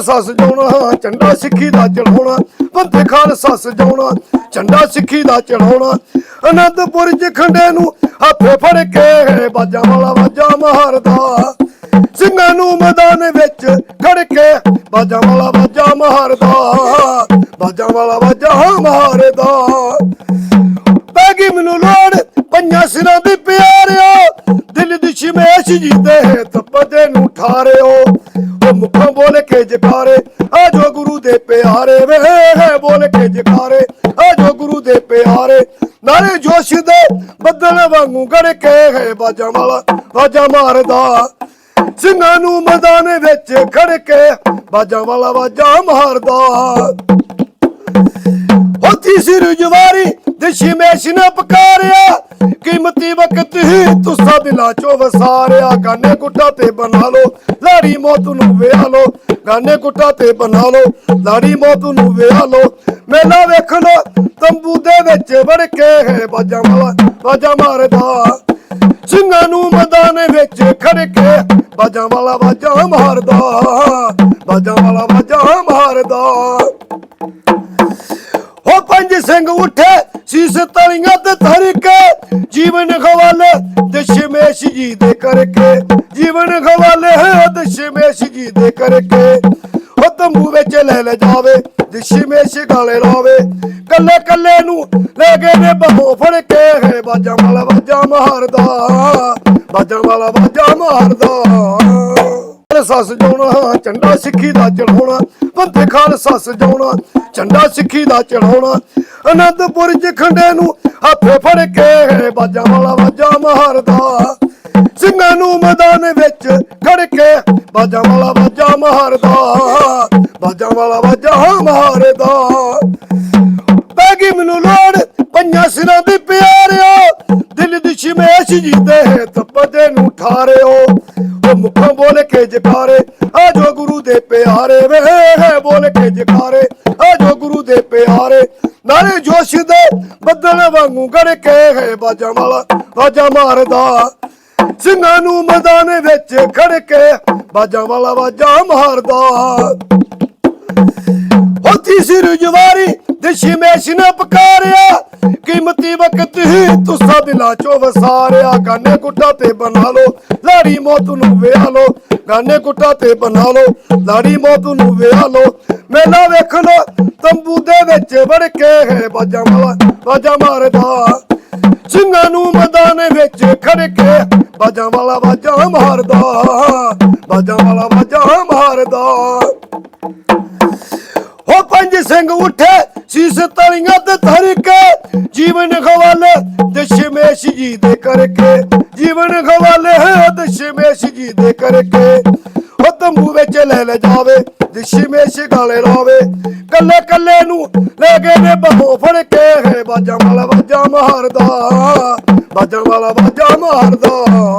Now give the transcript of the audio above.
ਖਾਲਸਾ ਸਜਾਉਣਾ ਝੰਡਾ ਸਿੱਖੀ ਦਾ ਚੜਾਉਣਾ ਬੰਦੇ ਖਾਲਸਾ ਸਜਾਉਣਾ ਝੰਡਾ ਸਿੱਖੀ ਦਾ ਚੜਾਉਣਾ ਅਨੰਦਪੁਰ ਚ ਖੰਡੇ ਨੂੰ ਹੱਥੇ ਫੜ ਕੇ ਬਾਜਾਂ ਵਾਲਾ ਬਾਜਾ ਮਾਰਦਾ। ਸਿੰਘਾਂ ਨੂੰ ਮੈਦਾਨ ਵਿੱਚ ਖੜ ਕੇ ਬਾਜਾਂ ਵਾਲਾ ਬਾਜਾ ਮਾਰਦਾ। ਬਾਜਾਂ ਵਾਲਾ ਬਾਜਾ ਮਾਰਦਾ। ਪੈ ਗਈ ਮੈਨੂੰ ਲੋੜ, ਪੰਜਾਂ ਸਿਰਾਂ ਦੇ ਪਿਆਰਿਓ। ਦਿਲ ਦੀ ਸ਼ਿਮੇਸ਼ ਜੀ ਦੇ ਤਪਦੇ ਨੂੰ ਠਾਰਿਓ। ਉਹ ਮੁਖੋਂ ਬੋਲ ਕੇ ਜਕਾਰੇ, ਆ ਜੋ ਗੁਰੂ ਦੇ ਪਿਆਰੇ, ਵੇ ਬੋਲ ਕੇ ਜਕਾਰੇ, ਆ ਜੋ ਗੁਰੂ ਦੇ ਪਿਆਰੇ। ਨਾਲੇ ਜੋਸ਼ ਦੇ ਬੱਦਲ ਵਾਂਗੂ ਗੜ ਕੇ ਹੈ ਬਾਜਾਂ ਵਾਲਾ, ਬਾਜਾ ਮਾਰਦਾ। ਸਿੰਘਾਂ ਨੂੰ ਮੈਦਾਨ ਵਿੱਚ ਖੜ ਕੇ ਬਾਜਾਂ ਵਾਲਾ ਬਾਜਾ ਮਾਰਦਾ। ਹੋਤੀ ਸਿਰ ਜਵਾਰੀ, ਦਿਸ਼ੀ ਮੇਸ਼ ਨੇ ਪਕਾਰਿਆ ਕੀਮਤੀ ਵਕਤ ਹੀ ਤੁਸਾਂ ਦਿਲਾਂ ਚੋਂ ਵਸਾਰਿਆ। ਗਾਨੇ ਗੁੱਟਾ ਤੇ ਬਣਾ ਲੋ ਲਾੜੀ ਮੌਤ ਨੂੰ ਵਿਆਹ ਲੋ ਗਾਨੇ ਗੁੱਟਾ ਤੇ ਬਣਾ ਲੋ ਲਾੜੀ ਮੌਤ ਨੂੰ ਵਿਆਹ ਲੋ ਮੇਲਾ ਵੇਖ ਤੰਬੂ ਦੇ ਵਿੱਚ ਵੜ ਕੇ ਹੈ ਬਾਜਾ ਵਾਲਾ ਬਾਜਾ ਮਾਰਦਾ। ਸਿੰਘਾਂ ਨੂੰ ਮੈਦਾਨ ਵਿੱਚ ਖੜ ਕੇ ਬਾਜਾਂ ਵਾਲਾ ਬਾਜਾਂ ਮਾਰਦਾ, ਬਾਜਾਂ ਵਾਲਾ ਬਾਜਾਂ ਮਾਰਦਾ। ਦਸ਼ਮੇਸ਼ ਜੀ ਦੇ ਕਰਕੇ, ਜੀਵਨ ਖਵਾਲੇ ਹੈ ਦਸ਼ਮੇਸ਼ ਜੀ ਦੇ ਕਰਕੇ। ਹੋ ਤੰਬੂ ਵਿੱਚ ਲੈ ਲੈ ਜਾਵੇ, ਦਸ਼ਮੇਸ਼ ਗਾਲੇ ਲਾਵੇ। ਕੱਲੇ ਕੱਲੇ ਨੂੰ ਲੈ ਗਏ ਨੇ ਬਹੋ ਫੜ ਕੇ, ਹੈ ਬਾਜਾਂ ਵਾਲਾ ਬਾਜਾ ਮਾਰਦਾ, ਬਾਜਾਂ ਵਾਲਾ ਬਾਜਾ ਮਾਰਦਾ। ਖਾਲਸਾ ਸਜਾਉਣਾ, ਝੰਡਾ ਸਿੱਖੀ ਦਾ ਚੜਾਉਣਾ ਬੰਦੇ ਖਾਲਸਾ ਸਜਾਉਣਾ ਚੰਡਾ ਸਿੱਖੀ ਦਾ ਚੜਾਉਣਾ ਅਨੰਦਪੁਰ ਚ ਨੂੰ ਹੱਥੇ ਫੜ ਕੇ ਬਾਜਾ ਵਾਲਾ ਬਾਜਾ ਮਾਰਦਾ। ਮੈਦਾਨ ਵਿੱਚ ਖੜ ਕੇ ਬਾਜਾਂ ਵਾਲਾ ਬਾਜਾ ਮਾਰਦਾ, ਬਾਜਾਂ ਵਾਲਾ ਬਾਜਾ ਮਾਰਦਾ। ਪੈ ਗਈ ਮੈਨੂੰ ਲੋੜ ਪੰਜਾਂ ਸਿਰਾਂ ਦੇ ਪਿਆਰਿਓ, ਦਿਲ ਦੀ ਸ਼ਿਮੇਸ਼ ਜੀ ਤਪਦੇ ਨੂੰ ਠਾਰਿਓ। ਉਹ ਮੁਖੋਂ ਬੋਲ ਕੇ ਜਕਾਰੇ, ਆ ਜੋ ਗੁਰੂ ਦੇ ਪਿਆਰੇ ਵੇ ਬੋਲ ਕੇ ਜਕਾਰੇ, ਆ ਜੋ ਗੁਰੂ ਦੇ ਪਿਆਰੇ। ਨਾਲੇ ਜੋਸ਼ ਦੇ ਬੱਦਲ ਵਾਂਗੂ ਗੜ ਕੇ ਹੈ ਬਾਜਾਂ ਵਾਲਾ ਬਾਜਾ ਮਾਰਦਾ। ਸਿੰਘਾਂ ਨੂੰ ਮੈਦਾਨ ਵਿੱਚ ਖੜ ਕੇ ਬਾਜਾਂ ਵਾਲਾ ਬਾਜਾ ਮਾਰਦਾ। ਹੋਤੀ ਸਿਰ ਜਵਾਰੀ ਦਿਸ਼ੀ ਮੇਸ਼ ਨੇ ਪਕਾਰਿਆ, ਕੀਮਤੀ ਵਕਤ ਹੀ ਤੁਸਾਂ ਦਿਲਾਂ ਚੋਂ ਵਸਾਰਿਆ। ਗਾਨੇ ਗੁੱਟਾ ਤੇ ਬਣਾ ਲੋ ਲਾੜੀ ਮੌਤ ਨੂੰ ਵਿਆਹ ਲੋ ਗਾਨੇ ਗੁੱਟਾ ਤੇ ਬਣਾ ਲੋ ਲਾੜੀ ਮੌਤ ਨੂੰ ਵਿਆਹ ਲੋ ਮੇਲਾ ਵੇਖ ਲੋ ਤੰਬੂ ਦੇ ਵਿੱਚ ਵੜ ਕੇ ਹੈ ਬਾਜਾਂ ਵਾਲਾ ਬਾਜਾ ਮਾਰਦਾ। ਸਿੰਘਾਂ ਨੂੰ ਬਾਜਾਂ ਵਾਲਾ ਬਾਜਾਂ ਮਾਰਦਾ, ਬਾਜਾਂ ਵਾਲਾ ਬਾਜਾਂ ਮਾਰਦਾ। ਹੋ ਪੰਜ ਸਿੰਘ ਉੱਠੇ, ਸੀਸ ਤਲੀਆਂ ਤੇ ਧਰ ਕੇ ਜੀਵਨ ਖਵਾਲੇ ਦਸ਼ਮੇਸ਼ ਜੀ ਦੇ ਕਰਕੇ। ਜੀਵਨ ਖਵਾਲੇ ਦਸ਼ਮੇਸ਼ ਜੀ ਦੇ ਕਰਕੇ। ਉਹ ਤੰਬੂ ਵਿੱਚ ਲੈ ਲੈ ਜਾਵੇ ਦਸ਼ਮੇਸ਼ ਗਾਲੇ ਲਾਵੇ। ਕੱਲੇ ਕੱਲੇ ਨੂੰ ਲੈ ਗਏ ਨੇ ਬਹੋ ਫੜ ਕੇ ਹੈ ਬਾਜਾਂ ਵਾਲਾ ਬਾਜਾਂ ਮਾਰਦਾ, ਬਾਜਾਂ ਵਾਲਾ ਬਾਜਾਂ ਮਾਰਦਾ।